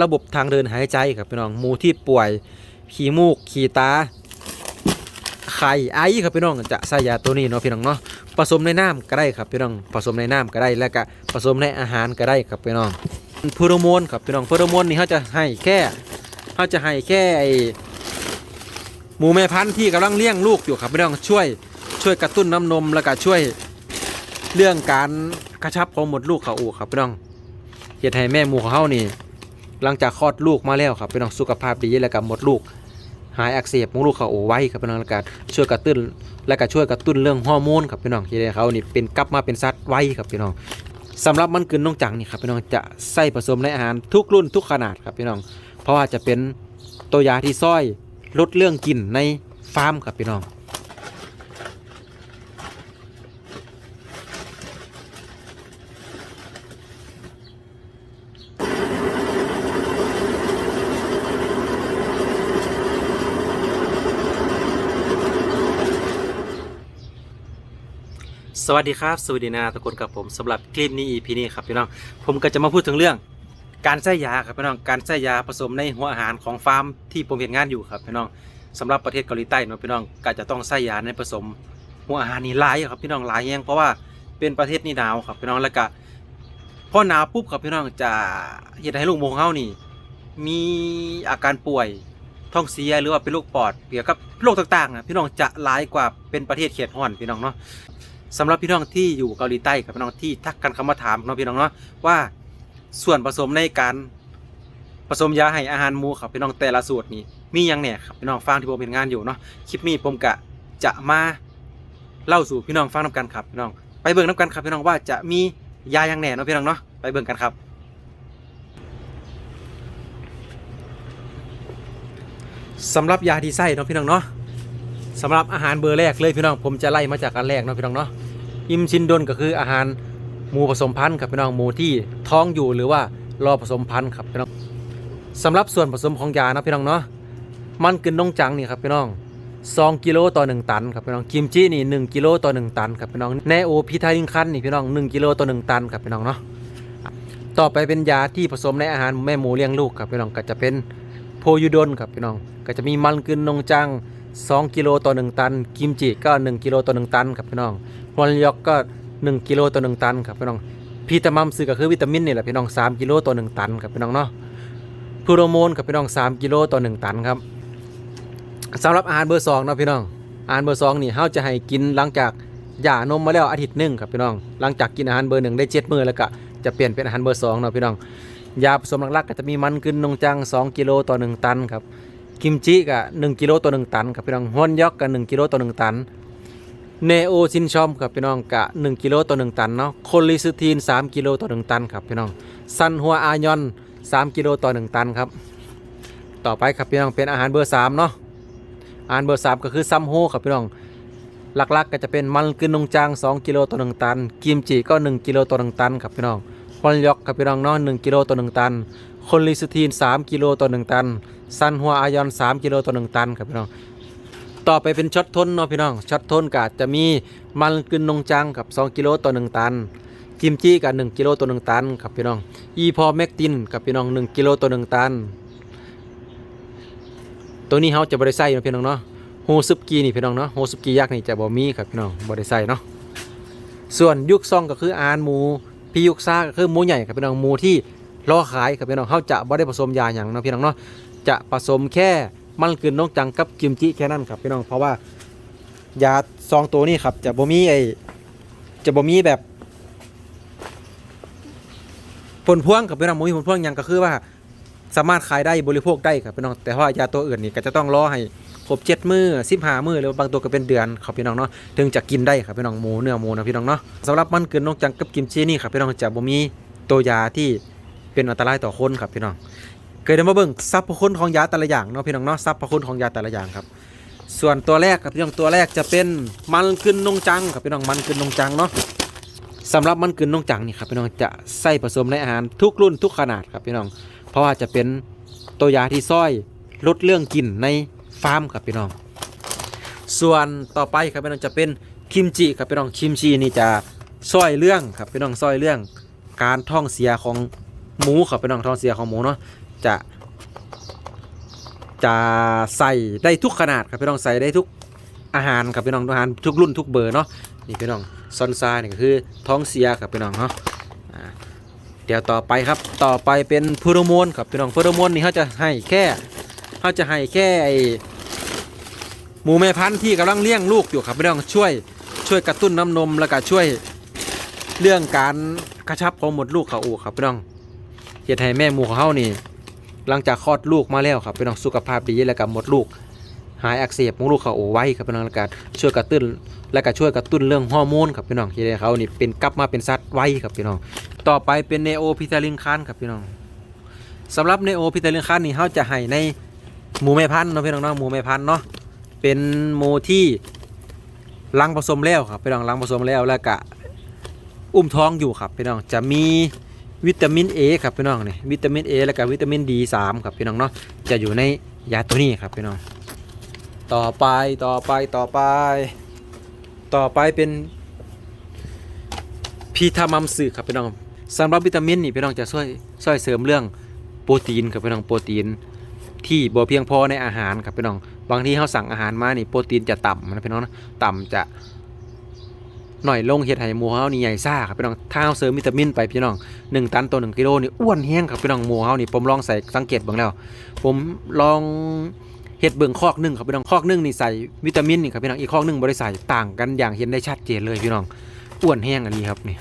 ระบบทางเดินหายใจครับพี่น้องหมูที่ป่วย ขี้มูก ขี้ตา ไข่ไอครับพี่น้องจะใส่ยาตัวนี้เนาะพี่น้องเนาะผสมในน้ำก็ได้ครับพี่น้องผสมในน้ำก็ได้แล้วก็ผสมในอาหารก็ได้ครับพี่น้องโฟโรโมนครับพี่น้องโฟโรโมนนี่เขาจะให้แค่เขาจะให้แค่ไอหมูแม่พันธุ์ที่กำลังเลี้ยงลูกอยู่ครับพี่น้องช่วยช่วยกระตุ้นน้ำนมแล้วก็ช่วยเรื่องการกระชับของหมดลูกเขาอูครับพี่น้องเฮ็ดให้แม่หมูของเขานี่ หลังจากคลอดลูกมาแล้วครับพี่น้องสุขภาพดีแล้วก็หมดลูก หายอักเสบมดลูกเขาโอไว้ครับพี่น้องแล้วก็ช่วยกระตุ้นและก็ช่วยกระตุ้นเรื่องฮอร์โมนครับพี่น้องที่ได้เขานี่เป็นกลับมาเป็นสัตว์ไว้ครับพี่น้องสำหรับมันกึนน้องจังนี่ครับพี่น้องจะใส่ผสมในอาหารทุกรุ่นทุกขนาดครับพี่น้อง เพราะว่าจะเป็นตัวยาที่ซ้อยลดเรื่องกลิ่นในฟาร์มครับพี่น้อง สวัสดีครับสวัสดีนาทุกคนกับผมสำหรับคลิปนี้ EP นี้ครับพี่น้องผมก็จะมาพูดถึงเรื่อง การใช้ยาครับพี่น้องการใช้ยาผสมในหัวอาหารของฟาร์มที่ผมเห็นงานอยู่ครับพี่น้องสำหรับประเทศเกาหลีใต้เนาะพี่น้องก็จะต้องใช้ยาในผสมหัวอาหารนี่หลายครับพี่น้องหลายแยงเพราะว่าเป็นประเทศนี่หนาวครับพี่น้องแล้วก็พอหนาวปุ๊บครับพี่น้องจะเห็นให้ลูกหมูของเฮานี่ มีอาการป่วยท้องเสียหรือว่าเป็นโรคปอดเกี่ยวกับโรคต่างๆนะพี่น้องจะหลายกว่าเป็นประเทศเขตห้อนพี่น้องเนาะ สำหรับพี่น้องที่อยู่เกาหลีใต้กับพี่น้องที่ทักกันเข้ามาถามเนาะพี่น้องเนาะว่าส่วนผสมในการผสมยาให้อาหารหมูครับพี่น้องแต่ละสูตรนี้มียังเนี่ยครับพี่น้องฟังที่ผมเป็นงานอยู่เนาะคลิปนี้ผมกะจะมาเล่าสู่พี่น้องฟังน้ำกันครับพี่น้องไปเบิ่งน้ำกันครับพี่น้องว่าจะมียายังแหน่เนาะพี่น้องเนาะไปเบิ่งกันครับสำหรับยาที่ใส่เนาะพี่น้องเนาะสำหรับอาหารเบอร์แรกเลยพี่น้องผมจะไล่มาจากอันแรกเนาะพี่น้องเนาะ อิมชินดนก็คืออาหารหมูผสมพันธุ์ครับพี่น้องหมูที่ท้องอยู่หรือว่ารอผสมพันธุ์ครับพี่น้องสำหรับส่วนผสมของยานะพี่น้องเนาะมันกึนนงจังนี่ครับพี่น้อง2กิโลต่อ 1 ตันครับพี่น้องกิมจินี่1กิโลต่อ 1 ตันครับพี่น้องแนโอพิทาลิงคันนี่พี่น้อง1กิโลต่อ 1 ตันครับพี่น้องเนาะต่อไปเป็นยาที่ผสมในอาหารแม่หมูเลี้ยงลูกครับพี่น้องก็จะเป็นโพยูดนครับพี่น้องก็จะมีมันกึนนงจัง 2 กิโลต่อ 1 ตัน กิมจิก็ 1 กิโลต่อ 1 ตันครับพี่น้อง ฮอนยอกก็ 1กิโลต่อ1ตันครับพี่น้องพีตามัมซื้อก็คือวิตามินนี่แหละพี่น้อง3กิโลต่อ1ตันครับพี่น้องเนาะพูโรโมนครับพี่น้อง3กิโลต่อ1ตันครับสำหรับอาหารเบอร์2เนาะพี่น้องอาหารเบอร์2นี่เฮาจะให้กินหลังจากหย่านมมาแล้วอาทิตย์หนึงครับพี่น้องหลังจากกินอาหารเบอร์หนึ่งได้7มื้อแล้วก็จะเปลี่ยนเป็นอาหารเบอร์2เนาะพี่น้องยาผสมหลักๆก็จะมีมันกึนนงจัง 2 กิโลต่อ 1 ตันครับกิมจิกะ1กิโลต่อ 1 ตันครับพี่น้องฮอนยอกกะ1กิโลต่อ 1 ตัน เนโอซินชอมครับพี่น้องกะ 1 กิโลต่อ 1 ตันเนาะโคลิสทีน 3 กิโลต่อ 1 ตันครับพี่น้องซันหัวอายอน 3 กิโลต่อ 1 ตันครับ ต่อไปครับพี่น้องเป็นอาหารเบอร์3เนาะอาหารเบอร์ 3 ก็คือซัมโฮครับพี่น้องหลักๆ ก็จะเป็นมันกึนนงจาง 2 กิโลต่อ 1 ตัน กิมจิก็ 1 กิโลต่อ 1 ตันครับพี่น้องฮอนยอกครับพี่น้องเนาะ1กิโลต่อ 1 ตันโคลิสทีน 3 กิโลต่อ 1 ตันซันหัวอายอน 3 กิโลต่อ 1 ตันครับพี่น้อง ต่อไปเป็นช็อตทนเนาะพี่น้องช็อตทนก็จะมีมันกึนนงจังกับ 2 กิโลต่อ 1 ตันกิมจิกับ1กิโลต่อ 1 ตันครับพี่น้องอีพอแมกตินกับพี่น้อง 1 กิโลต่อ 1 ตัน ตัวนี้เขาจะบริใส่เนาะพี่น้องเนาะโฮซุปกีนี่พี่น้องเนาะโฮซุปกียักษ์นี่จะบ่มีครับพี่น้องบริใส่เนาะส่วนยุคซองก็คืออาหารหมูพี่ยุคซ่าก็คือหมูใหญ่ครับพี่น้องหมูที่รอขายครับพี่น้องเขาจะบ่ได้ผสมยาอย่างเนาะพี่น้องเนาะจะผสมแค่ มันกลืนน้องจังกับกิมจิแค่นั้นครับพี่น้องเพราะว่ายาซองตัวนี้ครับ จะบ่มีไอจะบ่มีแบบผลพวงกับพี่น้องบ่มีผลพวงหยังก็คือว่าสามารถขายได้บริโภคได้ครับพี่น้องแต่ว่ายาตัวอื่นนี่ก็จะต้องรอให้ครบเจ็ดมือสิบห้ามือหรือบางตัวก็เป็นเดือนครับพี่น้องเนาะถึงจะกินได้ครับพี่น้องหมูเนื้อหมูนะพี่น้องเนาะสำหรับมันกลืนน้องจังกับกิมจินี่ครับพี่น้องจะบ่มีตัวยาที่เป็นอันตรายต่อคนครับพี่น้อง เคยได้มาเบิ่งสรรพคุณของยาแต่ละอย่างเนาะพี่น้องเนาะสรรพคุณของยาแต่ละอย่างครับ ส่วนตัวแรกครับพี่น้องตัวแรกจะเป็นมันกึนนงจังครับพี่น้องมันกึนนงจังเนาะสำหรับมันกึนนงจังนี่ครับพี่น้องจะใส่ผสมในอาหารทุกรุ่นทุกขนาดครับพี่น้อง เพราะว่าจะเป็นตัวยาที่ซ้อยลดเรื่องกลิ่นในฟาร์มครับพี่น้อง ส่วนต่อไปครับพี่น้องจะเป็นคิมจิครับพี่น้องคิมจินี่จะซ้อยเรื่องครับพี่น้องซ้อยเรื่อง การท้องเสียของหมูครับพี่น้องท้องเสียของหมูเนาะ จะจะใส่ได้ทุกขนาดครับพี่น้องใส่ได้ทุกอาหารครับพี่น้องอาหารทุกรุ่นทุกเบอร์เนาะนี่พี่น้องซอนซาเนี่ยก็คือท้องเสียครับพี่น้องเนาะเดี๋ยวต่อไปครับต่อไปเป็นพูโรโมนครับพี่น้องพูโรโมนนี่เขาจะให้แค่เขาจะให้แค่ไอหมูแม่พันธุ์ที่กำลังเลี้ยงลูกอยู่ครับพี่น้องช่วยช่วยกระตุ้นน้ำนมแล้วก็ช่วยเรื่องการกระชับของหมดลูกเขาอูครับพี่น้องเหตุให้แม่หมูของเขานี่ หลังจากคลอดลูกมาแล้วครับพี่น้องสุขภาพดีแล้วก็หมดลูก หายอักเสบของลูกเขาโอไว้ครับพี่น้องแล้วก็ช่วยกระตุ้นและก็ช่วยกระตุ้นเรื่องฮอร์โมนครับพี่น้องที่ให้เขานี่เป็นกลับมาเป็นสัตว์ไว้ครับพี่น้อง ต่อไปเป็นเนโอพิทาลินคานครับพี่น้องสำหรับเนโอพิทาลินคานนี่เขาจะให้ในหมูแม่พันธุ์เนาะพี่น้องเนาะหมูแม่พันธุ์เนาะเป็นหมูที่ลังผสมแล้วครับพี่น้องลังผสมแล้วแล้วก็อุ้มท้องอยู่ครับพี่น้องจะมี วิตามิน A ครับพี่น้องนี่วิตามิน A แล้วก็วิตามิน D3 ครับพี่น้องเนาะจะอยู่ในยาตัวนี้ครับพี่น้อง ต่อไปต่อไปต่อไป ต่อไปเป็นพีทามัมสึครับพี่น้องสำหรับวิตามินนี่พี่น้องจะช่วยช่วยเสริมเรื่องโปรตีนครับพี่น้องโปรตีนที่บ่เพียงพอในอาหารครับพี่น้อง บางทีเขาสั่งอาหารมานี่โปรตีนจะต่ำนะพี่น้องนะต่ำจะ หน่อยลงเฮ็ดให้หมูเฮานี่ใหญ่ซ่าครับพี่น้องถ้าเฮาเสริมวิตามินไปพี่น้อง1ตันต่อ1กิโลนี่อ้วนแห้งครับพี่น้องหมูเฮานี่ผมลองใส่สังเกตเบิ่งแล้ว ผมลองเฮ็ดเบิ่งคอกหนึงครับพี่น้องคอกหนึงนี่ใส่วิตามินนี่ครับพี่น้องอีกคอกหนึงบ่ได้ใส่ต่างกันอย่างเห็นได้ชัดเจนเลยพี่น้องอ้วนแห้งอันนี้ครับนี่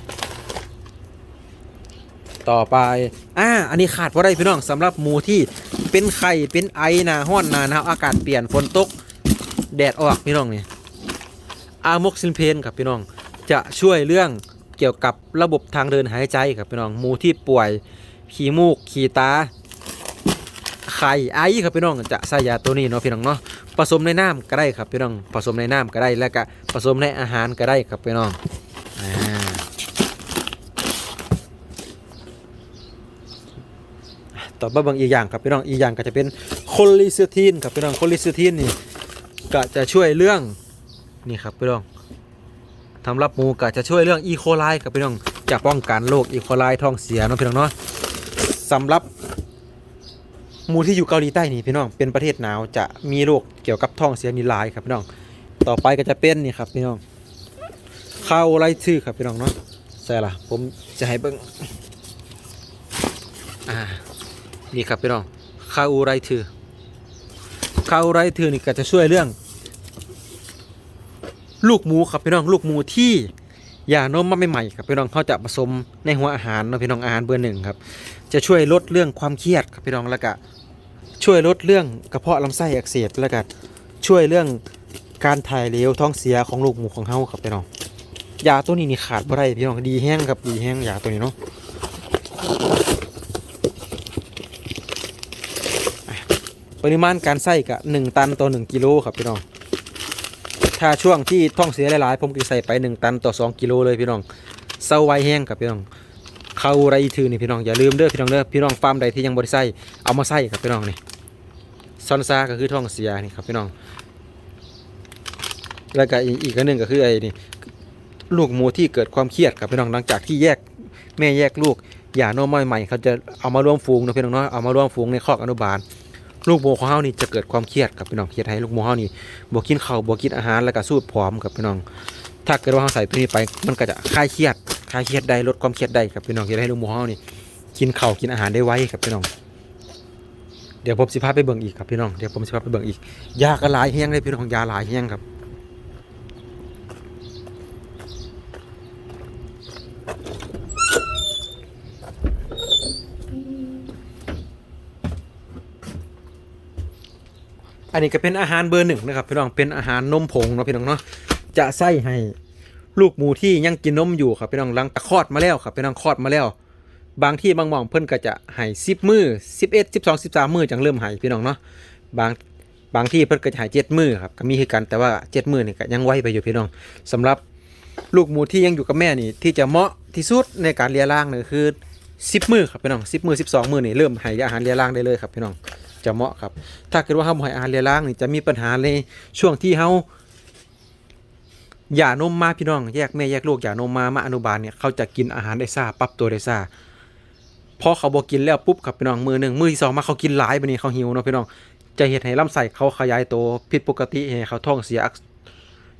ต่อไป อ่า อันนี้ขาดบ่ได้พี่น้องสำหรับหมูที่เป็นไข่เป็นไอหนาฮ้อนหนาหนาวอากาศเปลี่ยนฝนตก แดดออกพี่น้องนี่อะโมกซิลเพนครับพี่น้อง จะช่วยเรื่องเกี่ยวกับระบบทางเดินหายใจครับพี่น้องหมูที่ป่วยขี้มูกขี้ตาไข่ไอครับพี่น้องจะใส่ยาตัวนี้เนาะพี่น้องเนาะผสมในน้ำก็ได้ครับพี่น้องผสมในน้ำก็ได้แล้วก็ผสมในอาหารก็ได้ครับพี่น้องอต่อมาบางอีกอย่างครับพี่น้องอีกอย่างก็จะเป็นโคลิเซทีนครับพี่น้องโคลิเซทีนนี่ก็จะช่วยเรื่องนี่ครับพี่น้อง สำหรับหมูก็จะช่วยเรื่องอีโคไลกับพี่น้องจะป้องกันโรคอีโคไลท้องเสียเนาะพี่น้องเนาะสำหรับหมูที่อยู่เกาหลีใต้นี่พี่น้องเป็นประเทศหนาวจะมีโรคเกี่ยวกับท้องเสียนี่หลายครับพี่น้อง ต่อไปก็จะเป็นนี่ครับพี่น้องข้าวไรชื่อครับพี่น้องเนาะใช่ละผมจะให้เบิ้งอ่านี่ครับพี่น้องข้าวไรชื่อข้าวไรชื่อนี่ก็จะช่วยเรื่อง ลูกหมูครับพี่น้องลูกหมูที่ย่านมมาใหม่ๆครับพี่น้องเขาจะผสมในหัวอาหารนะพี่น้องอาหารเบอร์หนึ่งครับจะช่วยลดเรื่องความเครียดครับพี่น้องแล้วก็ช่วยลดเรื่องกระเพาะลำไส้อักเสบแล้วก็ช่วยเรื่องการถ่ายเหลวท้องเสียของลูกหมูของเฮาครับพี่น้องยาตัวนี้นี่ขาดบ่ได้พี่น้องดีแห้งครับดีแห้งยาตัวนี้เนาะอะปริมาณการใส่กะหนึ่งตันต่อหนึ่งกิโลครับพี่น้อง ถ้าช่วงที่ท้องเสียหลายๆ ผมก็ใส่ไป 1 ตันต่อ 2 กิโลเลยพี่น้องเศร้าไวแห้งกับพี่น้องเข้าไรถือนี่พี่น้องอย่าลืมเด้อพี่น้องเด้อพี่น้องฟาร์มใดที่ยังบริใส่เอามาใส่ครับพี่น้องนี่ซอนซาก็คือท้องเสียนี่ครับพี่น้อง แล้วก็อีกอันหนึ่งก็คือไอ้นี่ลูกหมูที่เกิดความเครียดครับพี่น้องหลังจากที่แยกแม่แยกลูกหย่านมใหม่ๆเขาจะเอามารวมฝูงนะพี่น้องเนาะเอามารวมฝูงในคอกอนุบาล ลูกหมูของเฮานี่จะเกิดความเครียดครับพี่น้องเครียดให้ลูกหมูเฮานี่บวกินข้าวบวกินอาหารแล้วก็สูดผอมครับพี่น้อง ถ้าเกิดว่าเราใส่ตัวนี้ไป มันก็จะคลายเครียดคลายเครียดได้ลดความเครียดได้ครับพี่น้องจะได้ให้ลูกหมูเฮานี่กินข้าวกินอาหารได้ไวครับพี่น้อง เดี๋ยวผมสิพาไปเบิ่งอีกครับพี่น้องเดี๋ยวผมสิพาไปเบิ่งอีกยากหลายแห้งเลยพี่น้องยาหลายแห้งครับ อันนี้ก็เป็นอาหารเบอร์หนึ่งนะครับพี่น้องเป็นอาหารนมผงเนาะพี่น้องเนาะจะใส่ให้ลูกหมูที่ยังกินนมอยู่ครับพี่น้องหลังคลอดมาแล้วครับพี่น้องคลอดมาแล้ว บางที่บางหม่องเพิ่นก็จะให้สิบมือสิบเอ็ดสิบสองสิบสามมือจังเริ่มให้พี่น้องเนาะบางบางที่เพิ่นก็จะให้เจ็ดมือครับก็มีคือกันแต่ว่าเจ็ดมือนี่ก็ยังไวไปอยู่พี่น้องสำหรับลูกหมูที่ยังอยู่กับแม่นี่ที่จะเหมาะที่สุดในการเลี้ยงร่างนี่คือสิบมือครับพี่น้องสิบมือสิบสองมือนี่เริ่มให้อาหารเลี้ยงร่างได้เลยครับพี่น้อง จะเหมาะครับ ถ้าเกิดว่าเฮาบ่ให้อาหารเลียงร่างนี่จะมีปัญหาในช่วงที่เฮาหย่านมมาพี่น้อง แยกแม่แยกลูกหย่านมมามาอนุบาลเนี่ยเขาจะกินอาหารได้ซาปรับตัวได้ซาพอเขาบอกกินแล้วปุ๊บครับพี่น้องมือหนึ่งมือที่สองมาเขากินหลายไปนี่เขาหิวเนาะพี่น้องจะเห็นให้ลำไส้เขาขยายตัวผิดปกติเห็นให้เขาท้องเสียอัก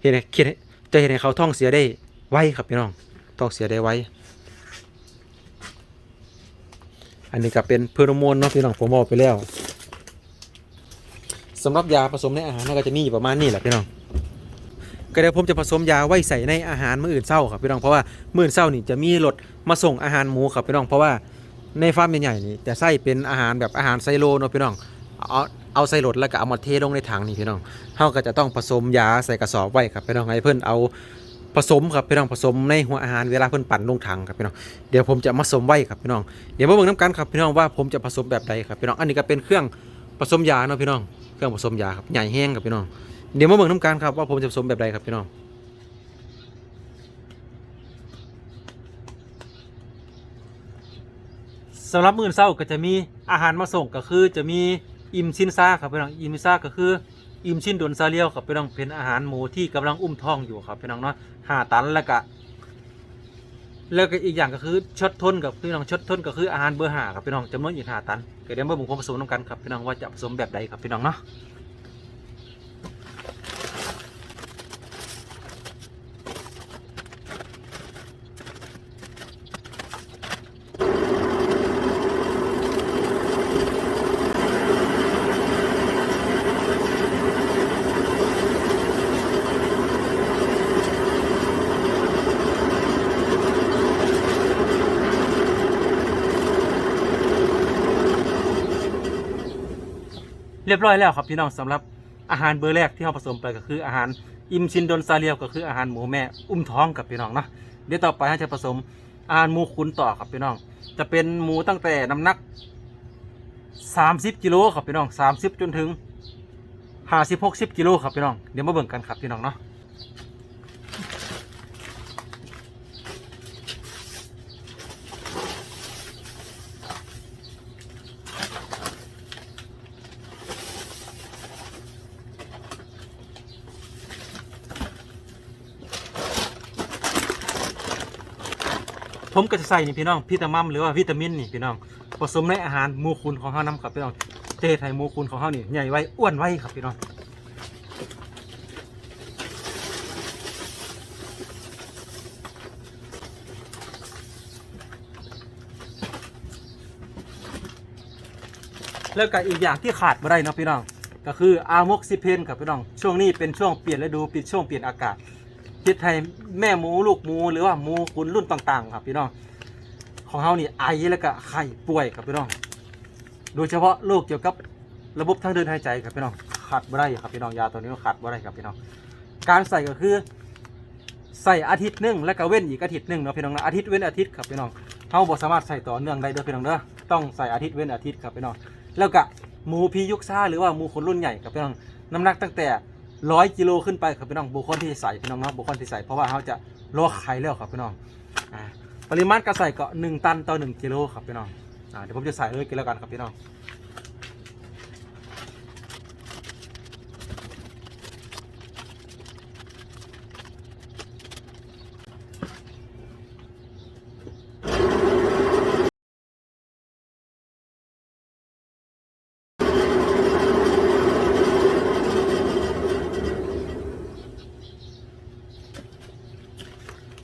เห็นให้คิดจะเห็นให้เขาท้องเสียได้ไวครับพี่น้องท้องเสียได้ไวอันนี้ก็เป็นเพอร์โมนเนาะพี่น้องผมบอกไปแล้ว สำหรับยาผสมในอาหารน่าก็จะมีอยู่ประมาณนี้แหละพี่น้องก็เดี๋ยวผมจะผสมยาไว้ใส่ในอาหารมื้ออื่นเศร้าครับพี่น้องเพราะว่ามื้ออื่นเศร้านี่จะมีรถมาส่งอาหารหมูครับพี่น้องเพราะว่าในฟาร์มใหญ่ๆนี่จะใส่เป็นอาหารแบบอาหารไซโลเนาะพี่น้องเอาเอาใส่รถแล้วก็เอามาเทลงในถังนี่พี่น้องเฮาก็จะต้องผสมยาใส่กระสอบไว้ครับพี่น้องให้เพิ่อนเอาผสมครับพี่น้องผสมในหัวอาหารเวลาเพิ่อนปั่นลงถังครับพี่น้องเดี๋ยวผมจะมาผสมไว้ครับพี่น้องเดี๋ยวมาเบิ่งน้ำกันครับพี่น้องว่าผมจะผสมแบบใดครับพี่น้องอันนี้ก็เป็นเครื่องผสมยาเนาะพี่น้อง รื่องผสมยาครับใหญ่แห้งครับพี่น้องเดี๋ยวมาเบิ่งน้ำกันครับว่าผมจะผสมแบบใดครับพี่น้องสำหรับมื้อเช้าก็จะมีอาหารมาส่งก็คือจะมีอิมชินซาครับพี่น้องอิมซาก็คืออิมชินดนซาเลียวครับพี่น้องเป็นอาหารหมูที่กำลังอุ้มท้องอยู่ครับพี่น้องเนาะหาตันแล้วก็ แล้วก็อีกอย่างก็คือช็อตทนกับพี่น้องช็อตทนก็คืออาหารเบอร์หาครับพี่น้องจำนวนอีกหาตันก็เดี๋ยวมาบุกผสมน้ำกันครับพี่น้องว่าจะผสมแบบใดครับพี่น้องเนาะ รียบร้อยแล้วครับพี่น้องสำหรับอาหารเบอร์แรกที่เราผสมไปก็คืออาหารอิมชินดนซาเลียวก็คืออาหารหมูแม่อุ้มท้องกับพี่น้องเนาะเดี๋ยวต่อไปเราจะผสมอาหารหมูขุนต่อครับพี่น้อง จะเป็นหมูตั้งแต่น้ำหนัก 30กิโลครับพี่น้อง 30 จนถึง50 60กิโลครับพี่น้องเดี๋ยวมาเบิ่งกันครับพี่น้องเนาะ ผมก็จะใส่นี่พี่น้องพิตามัมหรือว่าวิตามินนี่พี่น้องผสมในอาหารมูคุณของเฮานํครับพี่น้องเทไทยมูคุณของเฮานี่ใหญ่ไว้อ้วนไว้ครับพี่น้องแล้วก็อีกอย่างที่ขาดไม่ได้นะพี่น้อง ก็คืออาร์มกซิเพนครับพี่น้อง ช่วงนี้เป็นช่วงเปลี่ยนฤดูเป็นช่วงเปลี่ยนอากาศ ทิศไทยแม่หมูลูกหมูหรือว่าหมูคุณรุ่นต่างๆ ครับพี่น้องของเฮานี่ไอแล้วก็ไข้ป่วยครับพี่น้อง โดยเฉพาะโรคเกี่ยวกับระบบทางเดินหายใจครับพี่น้องขาดบ่ได้ครับพี่น้องยาตัวนี้ขาดบ่ได้ครับพี่น้องการใส่ก็คือใส่อาทิตย์หนึ่งแล้วก็เว้นอีกอาทิตย์หนึ่งเนาะพี่น้องนะอาทิตย์เว้นอาทิตย์ครับพี่น้องเฮาบ่สามารถใส่ต่อเนื่องได้เด้อพี่น้องเด้อต้องใส่อาทิตย์เว้นอาทิตย์ครับพี่น้องแล้วก็หมูพียุกซ่าหรือว่าหมูคนรุ่นใหญ่ครับพี่น้องน้ำหนักตั้งแต่ ร้อยกิโลขึ้นไปครับพี่น้องบุคคลที่ใส่พี่น้องเนาะบุคคลที่ใส่เพราะว่าเขาจะลวกไข่แล้วครับพี่น้องอ่าปริมาณการใส่ก็หนึ่งตันต่อหนึ่งกิโลครับพี่น้องอ่าเดี๋ยวผมจะใส่เลยกันแล้วกันครับพี่น้อง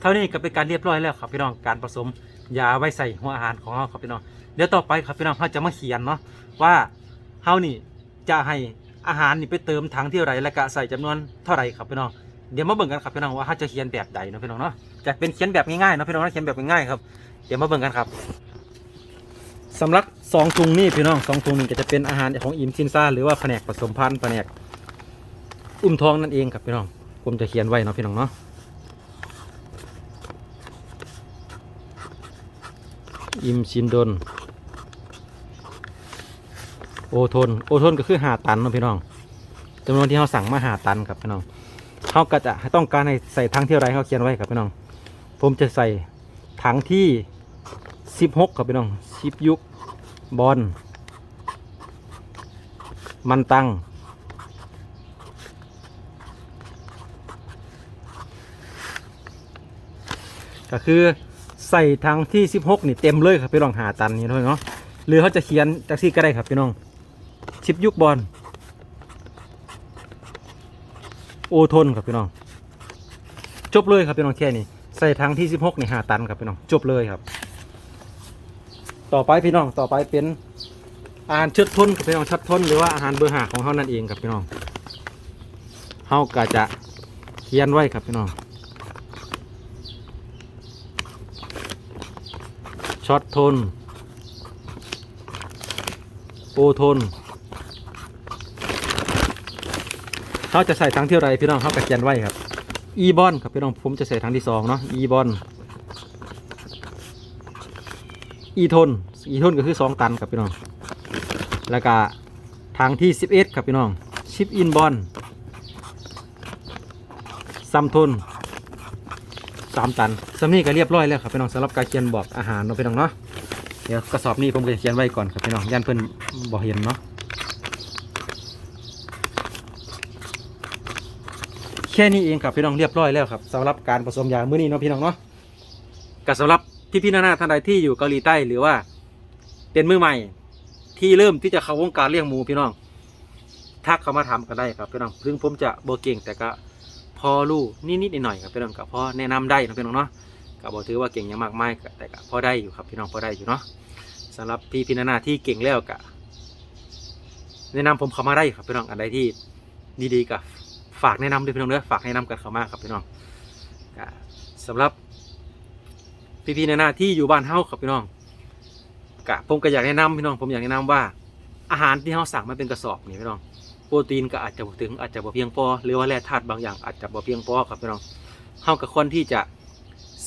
ท่านี้ก็เป็นการเรียบร้อยแล้วครับพี่น้องการผสมยาไว้ใส่หัวอาหารของเราครับพี่น้องเดี๋ยวต่อไปครับพี่น้องเขาจะมาเขียนเนาะว่าเฮานี่จะให้อาหารนี่ไปเติมถังที่ไรและก็ใส่จำนวนเท่าไรครับพี่น้องเดี๋ยวมาเบิ่งกันครับพี่น้องว่าเขาจะเขียนแบบใดเนาะพี่น้องเนาะจะเป็นเขียนแบบง่ายๆเนาะพี่น้องเนาะเขียนแบบง่ายๆครับเดี๋ยวมาเบิ่งกันครับสำหรับสองถุงนี่พี่น้องสองถุงนี่ก็จะเป็นอาหารของอิมซินซ่าหรือว่าแผนกผสมพันธุ์แผนกอุ้มท้องนั่นเองครับพี่น้องผมจะเขียนไว้เนาะพี่น้องเนาะ อิมชินดน โอทน โอทนก็คือหาตันเนาะพี่น้องจำนวนที่เขาสั่งมาหาตันครับพี่น้องเขาก็จะต้องการให้ใส่ถังที่อะไรเขาเขียนไว้ครับพี่น้อง ผมจะใส่ถังที่สิบหกครับพี่น้องสิบยุกบอลมันตังก็คือ ใส่ทางที่ 16 นี่เต็มเลยครับพี่น้องหาตันนี่เนาะหรือเขาจะเขียนแท็กซี่ก็ได้ครับพี่น้องชิปยุกบอลโอทนครับพี่น้อง จบเลยครับพี่น้องแค่นี้ใส่ทางที่ 16นี่หาตันครับพี่น้องจบเลยครับ ต่อไปพี่น้องต่อไปเป็นอาหารเชิดทนครับพี่น้องชัดทนหรือว่าอาหารเบอร์หาของเขานั่นเองครับพี่น้องเขาก็จะเขียนไว้ครับพี่น้อง ช็อตทน โอทนเขาจะใส่ทั้งเที่ยวไรพี่น้องเขาก็เขียนไว้ครับ อีบอนครับพี่น้องผมจะใส่ทั้งที่สองเนาะ อีบอน อีทน อีทนก็คือ2ตันครับพี่น้อง แล้วก็ทางที่11ครับพี่น้อง ชิปอินบอลซัมทน 3ตันซัมนี่ก็เรียบร้อยแล้วครับพี่น้องสำหรับการเขียนบอกอาหารเนาะพี่น้องเนาะเดี๋ยวกระสอบนี้ผมจะเขียนไว้ก่อนครับพี่น้องย่านเพิ่นบอกเห็นเนาะแค่นี้เองครับพี่น้องเรียบร้อยแล้วครับสำหรับการผสมยามื้อนี้เนาะพี่น้องเนาะก็สำหรับพี่พี่ๆนานาท่านใดที่อยู่เกาหลีใต้หรือว่าเป็นมือใหม่ที่เริ่มที่จะเข้าวงการเลี้ยงหมูพี่น้องทักเข้ามาทำกันได้ครับพี่น้องซึ่งผมจะโบเก่งแต่ก็ พอรู้นิดๆหน่อยๆครับพี่น้องก็พอแนะนำได้นะพี่น้องเนาะก็บบอถือว่าเก่งยังมากมายแต่ก็พอได้อยู่ครับพี่น้องพอได้อยู่เนาะสำหรับพี่พี่ๆนานาที่เก่งแล้วก็แนะนำผมเข้ามาได้ครับพี่น้องอันใดที่ดีๆก็ฝากแนะนำด้วยพี่น้องเด้อฝากแนะนำกันเข้ามาครับพี่น้องก็สำหรับพี่ๆนานาที่อยู่บ้านเฮาครับพี่น้องกะผมก็อยากแนะนำพี่น้องผมอยากแนะนำว่าอาหารที่เฮาสั่งมาเป็นกระสอบนี่พี่น้อง โปรตีนก็อาจจะบ่ถึงอาจจะบ่เพียงพอหรือว่าแร่ธาตุบางอย่างอาจจะบ่เพียงพอครับพี่น้องเฮากับคนที่จะ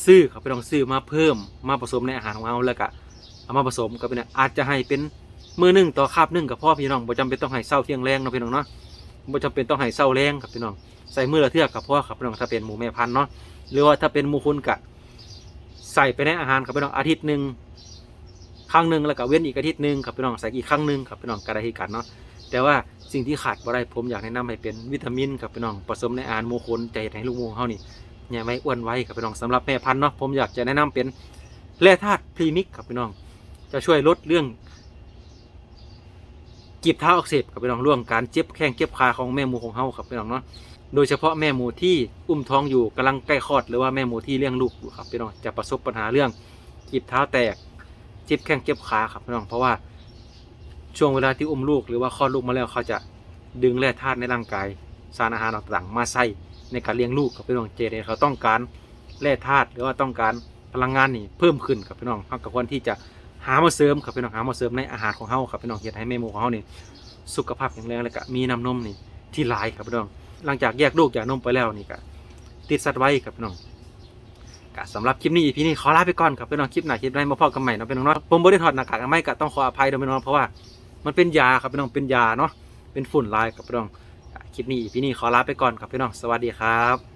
ซื้อครับพี่น้องซื้อมาเพิ่มมาผสมในอาหารของเฮาแล้วก็เอามาผสมกับพี่น้องอาจจะให้เป็นมือหนึ่งต่อคาบหนึ่งกับพ่อพี่น้องบ่จำเป็นต้องให้เช้าเที่ยงแรงนะพี่น้องเนาะบ่จำเป็นต้องให้เช้าแรงครับพี่น้องใส่มือละเทือกับพ่อครับพี่น้องถ้าเป็นหมูแม่พันธุ์เนาะหรือว่าถ้าเป็นหมูคุณกะใส่ไปในอาหารครับพี่น้องอาทิตย์หนึ่งครั้งหนึ่งแล้วก็เว้นอีกอาทิตย์หนึ่งครับพี่น้องใส่อีกครั้งหนึ่งครับพี่น้องกระได้ที่กันเนาะ แต่ว่าสิ่งที่ขาดบ่ได้ผมอยากแนะนำให้เป็นวิตามินครับพี่น้องผสมในอาหารหมูคนใจให้ลูกหมูเฮานี่เนี่ยไม่อ้วนไว้ครับพี่น้องสำหรับแม่พันธุ์เนาะผมอยากจะแนะนำเป็นแร่ธาตุพรีมิกครับพี่น้อง จะช่วยลดเรื่องกีบเท้าอักเสบครับพี่น้องเรื่องการเจ็บแข้งเจ็บขาของแม่หมูของเฮาครับพี่น้องเนาะโดยเฉพาะแม่หมูที่อุ้มท้องอยู่กำลังใกล้คลอดหรือว่าแม่หมูที่เลี้ยงลูกอยู่ครับพี่น้องจะประสบปัญหาเรื่องกีบเท้าแตกเจ็บแข้งเจ็บขาครับพี่น้องเพราะว่า ช่วงเวลาที่อุ้มลูกหรือว่าคลอดลูกมาแล้วเขาจะดึงแร่ธาตุในร่างกาย สารอาหารต่างๆ มาใส่ในการเลี้ยงลูกครับพี่น้องเจเนเขาต้องการแร่ธาตุหรือว่าต้องการพลังงานนี่เพิ่มขึ้นครับพี่น้องเขากับคนที่จะหามาเสริมครับพี่น้องหามาเสริมในอาหารของเฮาครับพี่น้องเฮ็ดให้แม่หมูของเฮานี่สุขภาพแข็งแรงแล้วก็มีน้ำนมนี่ที่หลายครับพี่น้อง หลังจากแยกลูกจากนมไปแล้วนี่ก็ติดสัตว์ไว้ครับพี่น้องก็สำหรับคลิปนี้พี่นี่ขอลาไปก่อนครับพี่น้องคลิปหน้าคลิปหน้ามาพบกันใหม่เนาะพี่น้องเนาะผมบ่ได้ถอดหน้ากากอนามัยก็ต้องขออภัยด้วยพี่น้องเพราะว่า มันเป็นยาครับพี่น้องเป็นยาเนาะเป็นฝุ่นลายครับพี่น้องคลิปนี้พี่นี่ขอลาไปก่อนครับพี่น้องสวัสดีครับ